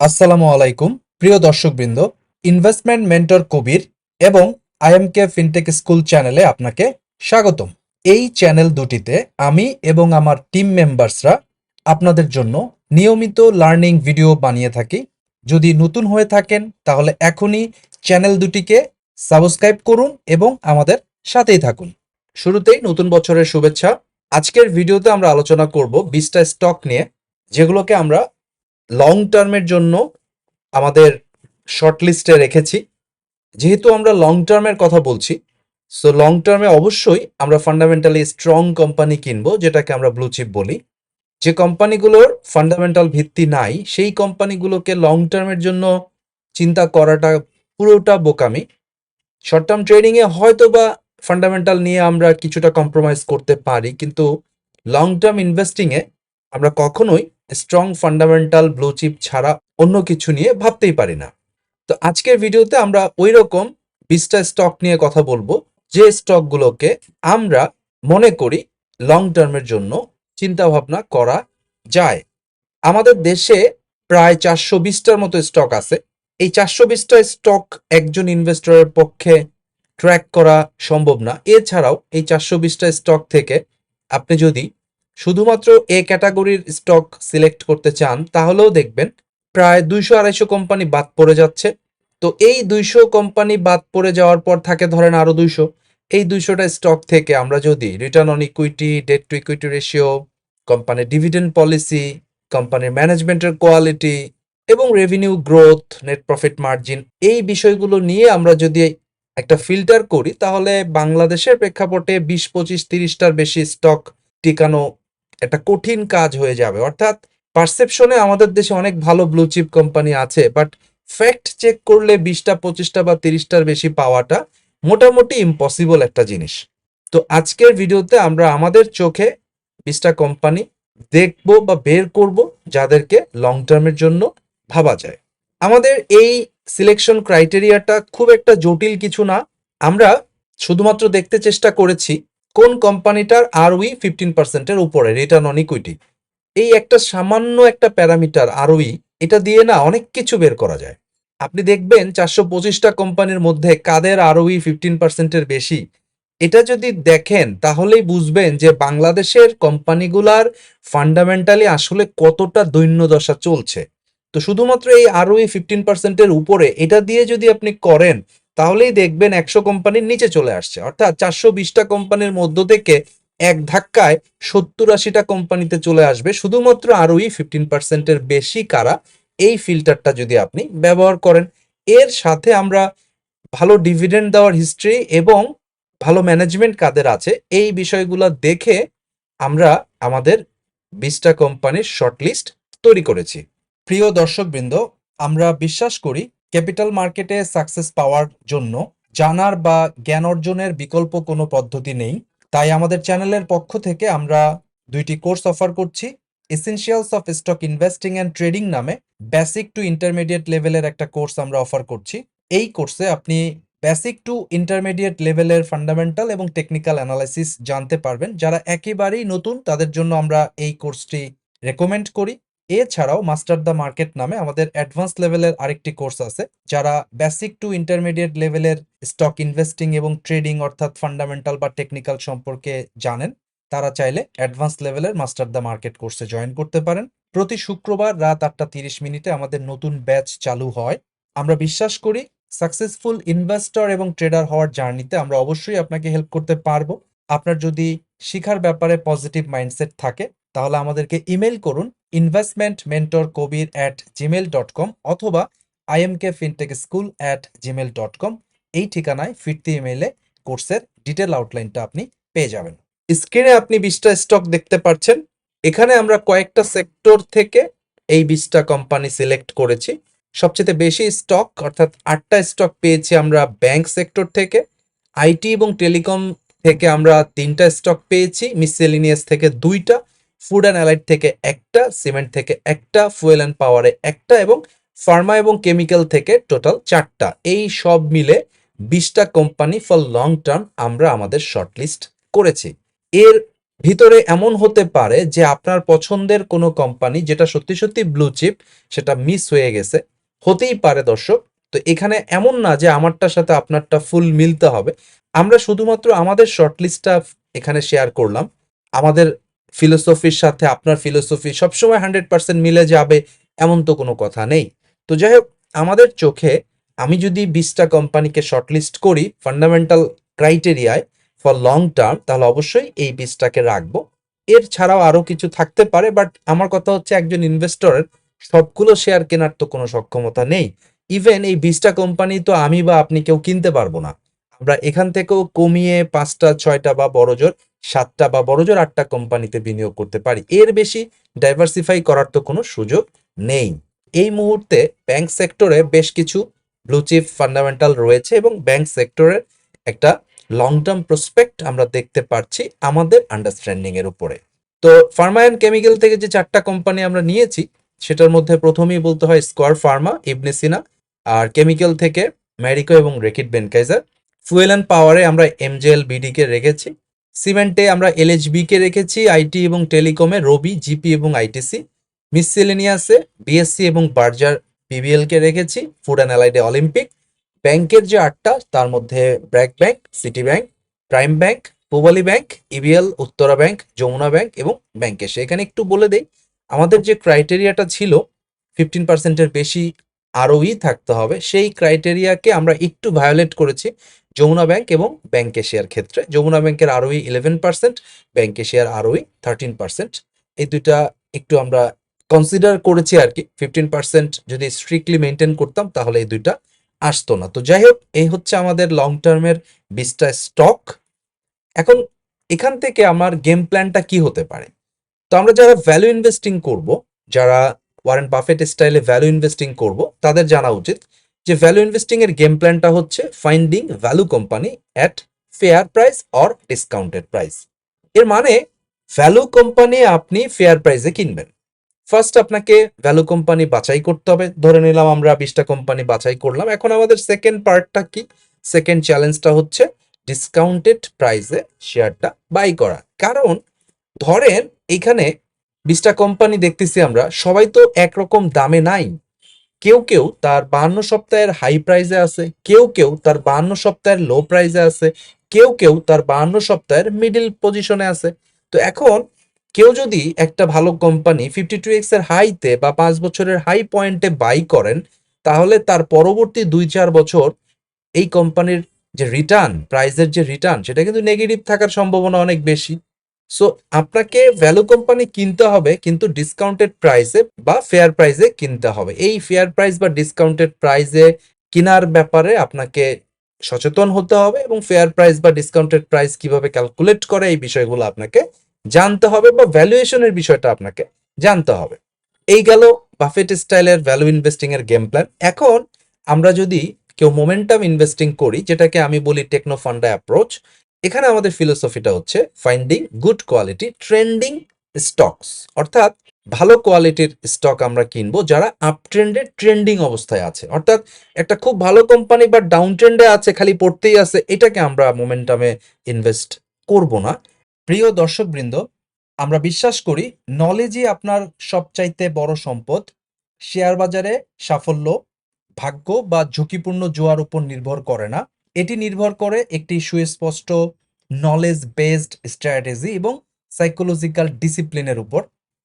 আসসালামু আলাইকুম, প্রিয় দর্শকবৃন্দ ইনভেস্টমেন্ট মেন্টর কবির এবং আইএমকে ফিনটেক স্কুল চ্যানেলে আপনাকে স্বাগতম। এই চ্যানেল দুটিতে আমি এবং আমার টিম মেম্বার্সরা আপনাদের জন্য নিয়মিত লার্নিং ভিডিও বানিয়ে থাকি। যদি নতুন হয়ে থাকেন, তাহলে এখনই চ্যানেল দুটিকে সাবস্ক্রাইব করুন এবং আমাদের সাথেই থাকুন। শুরুতেই নতুন বছরের শুভেচ্ছা। আজকের ভিডিওতে আমরা আলোচনা করব বিশটা স্টক নিয়ে, যেগুলোকে আমরা লং টার্মের জন্য আমাদের শর্ট লিস্টে রেখেছি। যেহেতু আমরা লং টার্মের কথা বলছি সো লং টার্মে অবশ্যই আমরা ফান্ডামেন্টালি স্ট্রং কোম্পানি কিনবো, যেটাকে আমরা ব্লু চিপ বলি। যে কোম্পানিগুলোর ফান্ডামেন্টাল ভিত্তি নাই, সেই কোম্পানিগুলোকে লং টার্মের জন্য চিন্তা করাটা পুরোটা বোকামি। শর্ট টার্ম ট্রেডিংয়ে হয়তো বা ফান্ডামেন্টাল নিয়ে আমরা কিছুটা কম্প্রোমাইজ করতে পারি, কিন্তু লং টার্ম ইনভেস্টিংয়ে আমরা কখনোই স্ট্রং ফান্ডামেন্টাল ব্লু চিপ ছাড়া অন্য কিছু নিয়ে ভাবতেই পারি না। তো আজকের ভিডিওতে আমরা ওই রকম বিশটা স্টক নিয়ে কথা বলব, যে স্টকগুলোকে আমরা মনে করি লং টার্মের জন্য চিন্তা ভাবনা করা যায়। আমাদের দেশে প্রায় চারশো বিশটার মতো স্টক আছে। এই চারশো বিশটা স্টক একজন ইনভেস্টরের পক্ষে ট্র্যাক করা সম্ভব না। এছাড়াও এই চারশো বিশটা স্টক থেকে আপনি যদি শুধুমাত্র এ ক্যাটাগরির স্টক সিলেক্ট করতে চান, তাহলেও দেখবেন প্রায় দুইশো আড়াইশো কোম্পানি বাদ পড়ে যাচ্ছে। তো এই দুইশো কোম্পানি বাদ পড়ে যাওয়ার পর থাকে ধরেন আরও দুইশো। এই দুইশোটা স্টক থেকে আমরা যদি return on equity debt to equity ratio কোম্পানির ডিভিডেন্ড পলিসি কোম্পানির ম্যানেজমেন্টের কোয়ালিটি এবং revenue growth net profit margin এই বিষয়গুলো নিয়ে আমরা যদি একটা ফিল্টার করি, তাহলে বাংলাদেশের প্রেক্ষাপটে বিশ, পঁচিশ, তিরিশটার বেশি স্টক টিকানো একটা কঠিন কাজ হয়ে যাবে। অর্থাৎ পারসেপশনে আমাদের দেশে অনেক ভালো ব্লু চিপ কোম্পানি আছে বাট ফ্যাক্ট চেক করলে বিশটা, পঁচিশটা বা তিরিশটার বেশি পাওয়াটা মোটামুটি ইম্পসিবল একটা জিনিস। তো আজকের ভিডিওতে আমরা আমাদের চোখে বিশটা কোম্পানি দেখব বা বের করব যাদেরকে লং টার্মের জন্য ভাবা যায়। আমাদের এই সিলেকশন ক্রাইটেরিয়াটা খুব একটা জটিল কিছু না। আমরা শুধুমাত্র দেখতে চেষ্টা করেছি কোন কোম্পানিটার আরওই ফিফটিন পার্সেন্টের উপরে রিটার্ন অন ইকুইটি এই একটা সামান্য একটা প্যারামিটার আরওই, এটা দিয়ে না অনেক কিছু বের করা যায়। আপনি দেখবেন চারশো পঁচিশটা কোম্পানির মধ্যে কাদের আরওই ফিফটিন পার্সেন্টের বেশি। এটা যদি দেখেন, তাহলেই বুঝবেন যে বাংলাদেশের কোম্পানিগুলার ফান্ডামেন্টালি আসলে কতটা দৈন্যদশা চলছে। তো শুধুমাত্র এই আরওই ফিফটিন পার্সেন্টের উপরে, এটা দিয়ে যদি আপনি করেন তাহলেই দেখবেন একশো কোম্পানির নিচে চলে আসছে। অর্থাৎ চারশো বিশটা কোম্পানির মধ্য থেকে এক ধাক্কায় সত্তর আশিটা কোম্পানিতে চলে আসবে। শুধুমাত্র আরওই ফিফটিন পার্সেন্টের বেশি কারা এই ফিল্টারটা যদি আপনি ব্যবহার করেন। এর সাথে আমরা ভালো ডিভিডেন্ড দেওয়ার হিস্ট্রি এবং ভালো ম্যানেজমেন্ট কাদের আছে, এই বিষয়গুলো দেখে আমরা আমাদের বিশটা কোম্পানির শর্টলিস্ট তৈরি করেছি। প্রিয় দর্শকবৃন্দ, আমরা বিশ্বাস করি ক্যাপিটাল মার্কেটে সাকসেস পাওয়ার জন্য জানার বা জ্ঞান অর্জনের বিকল্প কোনো পদ্ধতি নেই। তাই আমাদের চ্যানেলের পক্ষ থেকে আমরা দুইটি কোর্স অফার করছি। Essentials of stock investing and trading নামে বেসিক টু ইন্টারমিডিয়েট লেভেলের একটা কোর্স আমরা অফার করছি। এই কোর্সে আপনি বেসিক টু ইন্টারমিডিয়েট লেভেলের ফান্ডামেন্টাল এবং টেকনিক্যাল অ্যানালাইসিস জানতে পারবেন। যারা একেবারেই নতুন, তাদের জন্য আমরা এই কোর্সটি রেকমেন্ড করি। এছাড়াও মাস্টার দ্য মার্কেট নামে আমাদের অ্যাডভান্স লেভেলের আরেকটি কোর্স আছে, যারা বেসিক টু ইন্টারমিডিয়েট লেভেলের স্টক ইনভেস্টিং এবং ট্রেডিং অর্থাৎ ফান্ডামেন্টাল বা টেকনিক্যাল সম্পর্কে জানেন। তারা চাইলে অ্যাডভান্স লেভেলের মাস্টার দ্য মার্কেট কোর্সে জয়েন করতে পারেন। প্রতি শুক্রবার রাত আটটা তিরিশ মিনিটে আমাদের নতুন ব্যাচ চালু হয়। আমরা বিশ্বাস করি সাকসেসফুল ইনভেস্টর এবং ট্রেডার হওয়ার জার্নিতে আমরা অবশ্যই আপনাকে হেল্প করতে পারব। আপনার যদি শিখার ব্যাপারে পজিটিভ মাইন্ডসেট থাকে তাহলে আমাদেরকে ইমেল করুন investment mentor Kabir at Gmail dot com অথবা IMK fintech school at Gmail dot com এই ঠিকানায় ফিরতি ইমেলে কোর্সের ডিটেল আউটলাইনটা আপনি পেয়ে যাবেন। স্ক্রিনে আপনি বিশটা স্টক দেখতে পাচ্ছেন। এখানে আমরা কয়েকটা সেক্টর থেকে এই বিশটা কোম্পানি সিলেক্ট করেছি। সবচেয়ে বেশি স্টক অর্থাৎ আটটা স্টক পেয়েছি আমরা ব্যাংক সেক্টর থেকে। আইটি এবং টেলিকম থেকে আমরা তিনটা স্টক পেয়েছি। মিসেলিনিয়াস থেকে দুইটা। ফুড অ্যান্ড অ্যালাইড থেকে একটা সিমেন্ট থেকে একটা ফুয়েল অ্যান্ড পাওয়ারে একটা এবং ফার্মা এবং কেমিক্যাল থেকে টোটাল চারটা। এই সব মিলে বিশটা কোম্পানি ফর লং টার্ম আমরা আমাদের শর্টলিস্ট করেছি। এর ভিতরে এমন হতে পারে যে আপনার পছন্দের কোনো কোম্পানি যেটা সত্যি সত্যি ব্লু চিপ সেটা মিস হয়ে গেছে। হতেই পারে দর্শক। তো এখানে এমন না যে আমারটার সাথে আপনারটা ফুল মিলতে হবে। আমরা শুধুমাত্র আমাদের শর্টলিস্টটা এখানে শেয়ার করলাম। আমাদের ফিলোসফির সাথে আপনার ফিলোসফি সবসময় হান্ড্রেড পার্সেন্ট মিলে যাবে, এমন তো কোনো কথা নেই। তো যাই হোক, আমাদের চোখে আমি যদি বিশটা কোম্পানিকে শর্টলিস্ট করি ফান্ডামেন্টাল ক্রাইটেরিয়ায় ফর লং টার্ম, তাহলে অবশ্যই এই বীজটাকে রাখব। এর ছাড়াও আরও কিছু থাকতে পারে, বাট আমার কথা হচ্ছে একজন ইনভেস্টরের সবগুলো শেয়ার কেনার তো কোনো সক্ষমতা নেই। ইভেন এই বিশটা কোম্পানি তো আমি বা আপনি কেউ কিনতে পারব না। আমরা এখান থেকেও কমিয়ে পাঁচটা, ছয়টা বা বড়জোর সাতটা বা বড়জোর আটটা কোম্পানিতে বিনিয়োগ করতে পারি। এর বেশি ডাইভার্সিফাই করার তো কোনো সুযোগ নেই। এই মুহূর্তে ব্যাংক সেক্টরে বেশ কিছু ব্লু চিপ ফান্ডামেন্টাল রয়েছে এবং ব্যাংক সেক্টরের একটা লং টার্ম প্রসপেক্ট আমরা দেখতে পাচ্ছি আমাদের আন্ডারস্ট্যান্ডিং এর উপরে। তো ফার্মা অ্যান্ড কেমিক্যাল থেকে যে চারটা কোম্পানি আমরা নিয়েছি, সেটার মধ্যে প্রথমেই বলতে হয় স্কোয়ার ফার্মা ইবনেসিনা আর কেমিক্যাল থেকে ম্যারিকো এবং রেকিট বেনকাইজার ফুয়েল অ্যান্ড পাওয়ারে আমরা এমজেএল বিডিকে রেখেছি। সিমেন্টে আমরা এলএচবি কে রেখেছি আইটি এবং টেলিকমে রবি জিপি এবং আইটিসি মিসসেলেনিয়াসে বিএসসি এবং বার্জার পিবিএল কে রেখেছি ফুড অ্যান্ড অ্যালাইডে অলিম্পিক ব্যাংকের যে আটটা, তার মধ্যে BRAC bank City Bank Prime Bank Pubali bank EBL Uttara bank Jamuna bank এবং ব্যাংকে এখানে একটু বলে দেই, আমাদের যে ক্রাইটেরিয়াটা ছিল ফিফটিন পার্সেন্টের বেশি আরওই থাকতে হবে। সেই ক্রাইটেরিয়াকে আমরা একটু ভায়োলেট করেছি যমুনা ব্যাংক এবং ব্যাংক এশিয়ার ক্ষেত্রে। যমুনা ব্যাংকের আরওই ইলেভেন পার্সেন্ট ব্যাংক এশিয়ার আরওই থার্টিন পার্সেন্ট এই দুইটা একটু আমরা কনসিডার করেছি আর কি। ফিফটিন পার্সেন্ট যদি স্ট্রিক্টলি মেনটেন করতাম তাহলে এই দুইটা আসতো না। তো যাই হোক, এই হচ্ছে আমাদের লং টার্মের বিশটা স্টক এখন এখান থেকে আমার গেম প্ল্যানটা কি হতে পারে? তো আমরা যারা ভ্যালু ইনভেস্টিং করব, যারা ওয়ারেন বাফেট স্টাইলে ভ্যালু ইনভেস্টিং করব, তাদের জানা উচিত যে ভ্যালু ইনভেস্টিং এর গেম প্ল্যানটা হচ্ছে finding value company at fair price or discounted price এর মানে ভ্যালু কোম্পানি আপনি ফেয়ার প্রাইসে কিনবেন। ফার্স্ট আপনাকে ভ্যালু কোম্পানি বাছাই করতে হবে, ধরে নিলাম আমরা বিশটা কোম্পানি বাছাই করলাম, এখন আমাদের সেকেন্ড পার্টটা কি? সেকেন্ড চ্যালেঞ্জটা হচ্ছে ডিসকাউন্টেড প্রাইসে শেয়ারটা বাই করা। কারণ ধরেন এখানে বিশটা কোম্পানি দেখতেছি আমরা, সবাই তো একরকম দামে নাই। কেউ কেউ তার বাহান্ন সপ্তাহের হাই প্রাইজে আছে, কেউ কেউ তার বাহান্ন সপ্তাহের লো প্রাইজে আছে, কেউ কেউ তার বাহান্ন সপ্তাহের মিডিল পজিশনে আছে। তো এখন কেউ যদি একটা ভালো কোম্পানি ফিফটি টু এক্সের হাইতে বা পাঁচ বছরের হাই পয়েন্টে বাই করেন, তাহলে তার পরবর্তী দুই চার বছর এই কোম্পানির যে রিটার্ন প্রাইসের যে রিটার্ন সেটা কিন্তু নেগেটিভ থাকার সম্ভাবনা অনেক বেশি। সো আপনাকে ভ্যালু কোম্পানি কিনতে হবে, কিন্তু ডিসকাউন্টেড প্রাইসে বা ফেয়ার প্রাইসে কিনতে হবে। এই ফেয়ার প্রাইস বা ডিসকাউন্টেড প্রাইসে কেনার ব্যাপারে আপনাকে সচেতন হতে হবে এবং ফেয়ার প্রাইস বা ডিসকাউন্টেড প্রাইস কীভাবে ক্যালকুলেট করে এই বিষয়গুলো আপনাকে জানতে হবে বা ভ্যালুয়েশনের বিষয়টা আপনাকে জানতে হবে। এই গেল বাফেট স্টাইলের ভ্যালু ইনভেস্টিং এর গেম প্ল্যান এখন আমরা যদি কেউ মোমেন্টাম ইনভেস্টিং করি, যেটাকে আমি বলি টেকনো ফান্ডা অ্যাপ্রোচ এখানে আমাদের ফিলোসফিটা হচ্ছে finding good quality trending stocks অর্থাৎ ভালো কোয়ালিটির স্টক আমরা কিনবো যারা আপ ট্রেন্ডে ট্রেন্ডিং অবস্থায় আছে। অর্থাৎ একটা খুব ভালো কোম্পানি বা ডাউন ট্রেন্ডে আছে, খালি পড়তেই আছে, এটাকে আমরা মোমেন্টামে ইনভেস্ট করব না। প্রিয় দর্শকবৃন্দ, আমরা বিশ্বাস করি নলেজই আপনার সবচাইতে বড় সম্পদ। শেয়ার বাজারে সাফল্য, ভাগ্য বা ঝুঁকিপূর্ণ জোয়ার উপর নির্ভর করে না। এটি নির্ভর করে একটি সুস্পষ্ট নলেজ বেসড স্ট্র্যাটেজি এবং সাইকোলজিক্যাল ডিসিপ্লিনের উপর।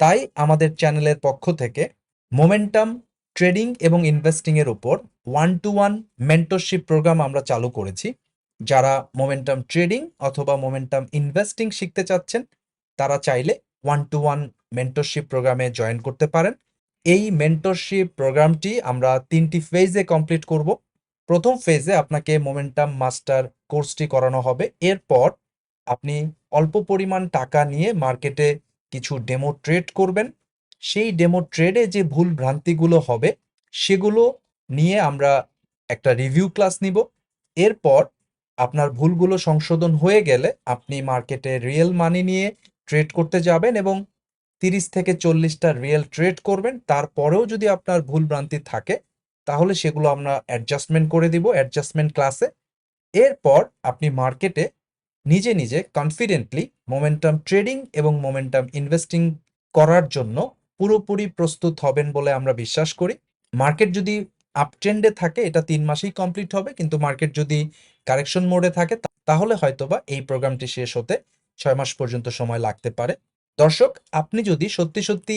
তাই আমাদের চ্যানেলের পক্ষ থেকে মোমেন্টাম ট্রেডিং এবং ইনভেস্টিং এর উপর one to one mentorship program আমরা চালু করেছি। যারা মোমেন্টাম ট্রেডিং অথবা মোমেন্টাম ইনভেস্টিং শিখতে চাচ্ছেন, তারা চাইলে ওয়ান টু ওয়ান মেন্টরশিপ প্রোগ্রামে জয়েন করতে পারেন। এই মেন্টরশিপ প্রোগ্রামটি আমরা তিনটি ফেজে কমপ্লিট করব। প্রথম ফেজে আপনাকে মোমেন্টাম মাস্টার কোর্সটি করানো হবে। এরপর আপনি অল্প পরিমাণ টাকা নিয়ে মার্কেটে কিছু ডেমো ট্রেড করবেন। সেই ডেমো ট্রেডে যে ভুল ভ্রান্তিগুলো হবে, সেগুলো নিয়ে আমরা একটা রিভিউ ক্লাস নিব। এরপর আপনার ভুলগুলো সংশোধন হয়ে গেলে আপনি মার্কেটে রিয়েল মানি নিয়ে ট্রেড করতে যাবেন এবং তিরিশ থেকে চল্লিশটা রিয়েল ট্রেড করবেন। তারপরেও যদি আপনার ভুল ভ্রান্তি থাকে তাহলে সেগুলো আমরা অ্যাডজাস্টমেন্ট করে দিব অ্যাডজাস্টমেন্ট ক্লাসে এরপর আপনি মার্কেটে নিজে নিজে কনফিডেন্টলি মোমেন্টাম ট্রেডিং এবং মোমেন্টাম ইনভেস্টিং করার জন্য পুরোপুরি প্রস্তুত হবেন বলে আমরা বিশ্বাস করি। মার্কেট যদি আপ ট্রেন্ডে থাকে, এটা তিন মাসেই কমপ্লিট হবে, কিন্তু মার্কেট যদি কারেকশন মোডে থাকে তাহলে হয়তোবা এই প্রোগ্রামটি শেষ হতে ছয় মাস পর্যন্ত সময় লাগতে পারে। দর্শক, আপনি যদি সত্যি সত্যি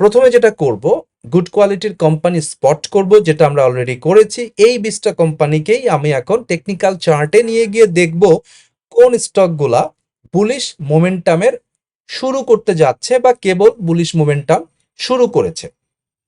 প্রথমে যেটা করব গুড কোয়ালিটির কোম্পানি স্পট করব, যেটা আমরা অলরেডি করেছি। এই বিশটা কোম্পানিকেই আমি এখন টেকনিক্যাল চার্টে নিয়ে গিয়ে দেখব কোন স্টকগুলা বুলিশ মোমেন্টামের শুরু করতে যাচ্ছে বা কেবল বুলিশ মোমেন্টাম শুরু করেছে।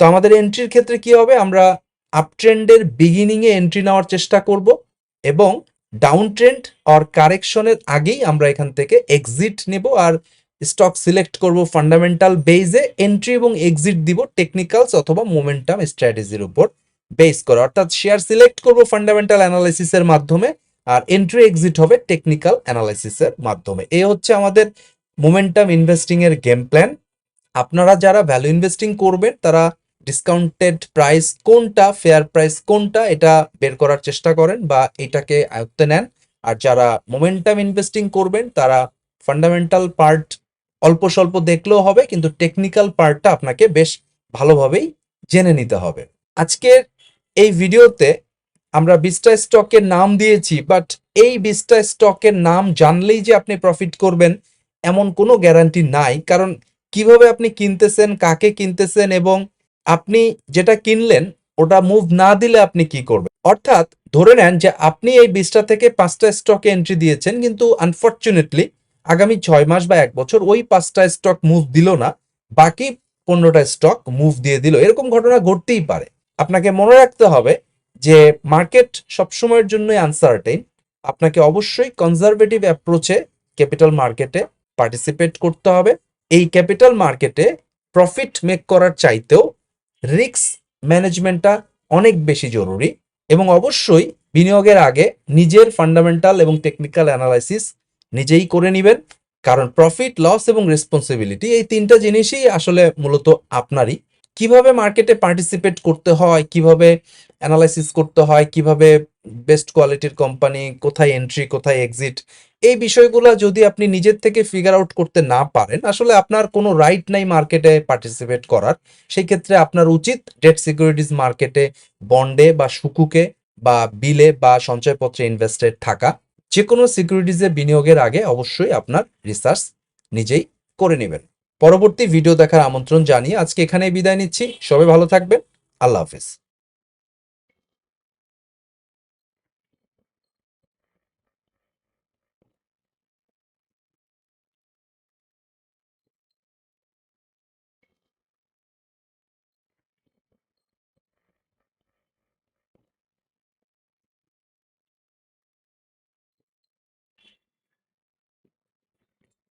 তো আমাদের এন্ট্রির ক্ষেত্রে কি হবে? আমরা আপ ট্রেন্ডের বিগিনিং এ এন্ট্রি নেওয়ার চেষ্টা করব এবং ডাউন ট্রেন্ড অর কারেকশনের আগেই আমরা এখান থেকে এক্সিট নেব। আর স্টক সিলেক্ট করব ফান্ডামেন্টাল বেজে এন্ট্রি এবং এক্সিট দিব টেকনিক্যালস অথবা মোমেন্টাম স্ট্র্যাটেজির উপর বেস করে। অর্থাৎ শেয়ার সিলেক্ট করব ফান্ডামেন্টাল অ্যানালাইসিসের মাধ্যমে আর এন্ট্রি এক্সিট হবে টেকনিক্যাল অ্যানালাইসিসের মাধ্যমে। এই হচ্ছে আমাদের মোমেন্টাম ইনভেস্টিং এর গেম প্ল্যান আপনারা যারা ভ্যালু ইনভেস্টিং করবেন, তারা ডিসকাউন্টেড প্রাইস কোনটা ফেয়ার প্রাইস কোনটা, এটা বের করার চেষ্টা করেন বা এটাকে আয়ত্তে নেন। আর যারা মোমেন্টাম ইনভেস্টিং করবেন, তারা ফান্ডামেন্টাল পার্ট অল্প স্বল্প দেখলেও হবে, কিন্তু টেকনিক্যাল পার্টটা আপনাকে বেশ ভালোভাবেই জেনে নিতে হবে। আজকের এই ভিডিওতে আমরা বিশটা স্টকের নাম দিয়েছি বাট এই বিশটা স্টকের নাম জানলেই যে আপনি প্রফিট করবেন এমন কোনো গ্যারান্টি নাই, কারণ কীভাবে আপনি কিনতেছেন, কাকে কিনতেছেন এবং আপনি যেটা কিনলেন, ওটা মুভ না দিলে আপনি কি করবেন? অর্থাৎ ধরে নেন যে আপনি এই বিশটা থেকে পাঁচটা স্টকে এন্ট্রি দিয়েছেন, কিন্তু আনফর্চুনেটলি আগামী ছয় মাস বা এক বছর ওই পাঁচটা স্টক মুভ দিল না, বাকি পনেরোটা স্টক মুভ দিয়ে দিল। এরকম ঘটনা ঘটতেই পারে। আপনাকে মনে রাখতে হবে যে মার্কেট সবসময়ের জন্যই আনসার্টেন আপনাকে অবশ্যই কনজারভেটিভ অ্যাপ্রোচে ক্যাপিটাল মার্কেটে পার্টিসিপেট করতে হবে। এই ক্যাপিটাল মার্কেটে প্রফিট মেক করার চাইতেও রিস্ক ম্যানেজমেন্টটা অনেক বেশি জরুরি এবং অবশ্যই বিনিয়োগের আগে নিজের ফান্ডামেন্টাল এবং টেকনিক্যাল অ্যানালাইসিস নিজেই করে নেবেন। কারণ প্রফিট লস এবং রেসপন্সিবিলিটি এই তিনটা জিনিসই আসলে মূলত আপনারই। কীভাবে মার্কেটে পার্টিসিপেট করতে হয়, কীভাবে অ্যানালাইসিস করতে হয়, কীভাবে বেস্ট কোয়ালিটির কোম্পানি কোথায় এন্ট্রি কোথায় এক্সিট এই বিষয়গুলো যদি আপনি নিজের থেকে ফিগার আউট করতে না পারেন, আসলে আপনার কোনো রাইট নাই মার্কেটে পার্টিসিপেট করার। সেই ক্ষেত্রে আপনার উচিত ডেট সিকিউরিটিজ মার্কেটে বন্ডে বা সুকুকে বা বিলে বা সঞ্চয়পত্রে ইনভেস্টেড থাকা। যে কোনো সিকিউরিটিজে বিনিয়োগের আগে অবশ্যই আপনার রিসার্চ নিজেই করে নেবেন। পরবর্তী ভিডিও দেখার আমন্ত্রণ জানিয়ে আজকে এখানেই বিদায় নিচ্ছি। সবাই ভালো থাকবেন। আল্লাহ হাফিজ।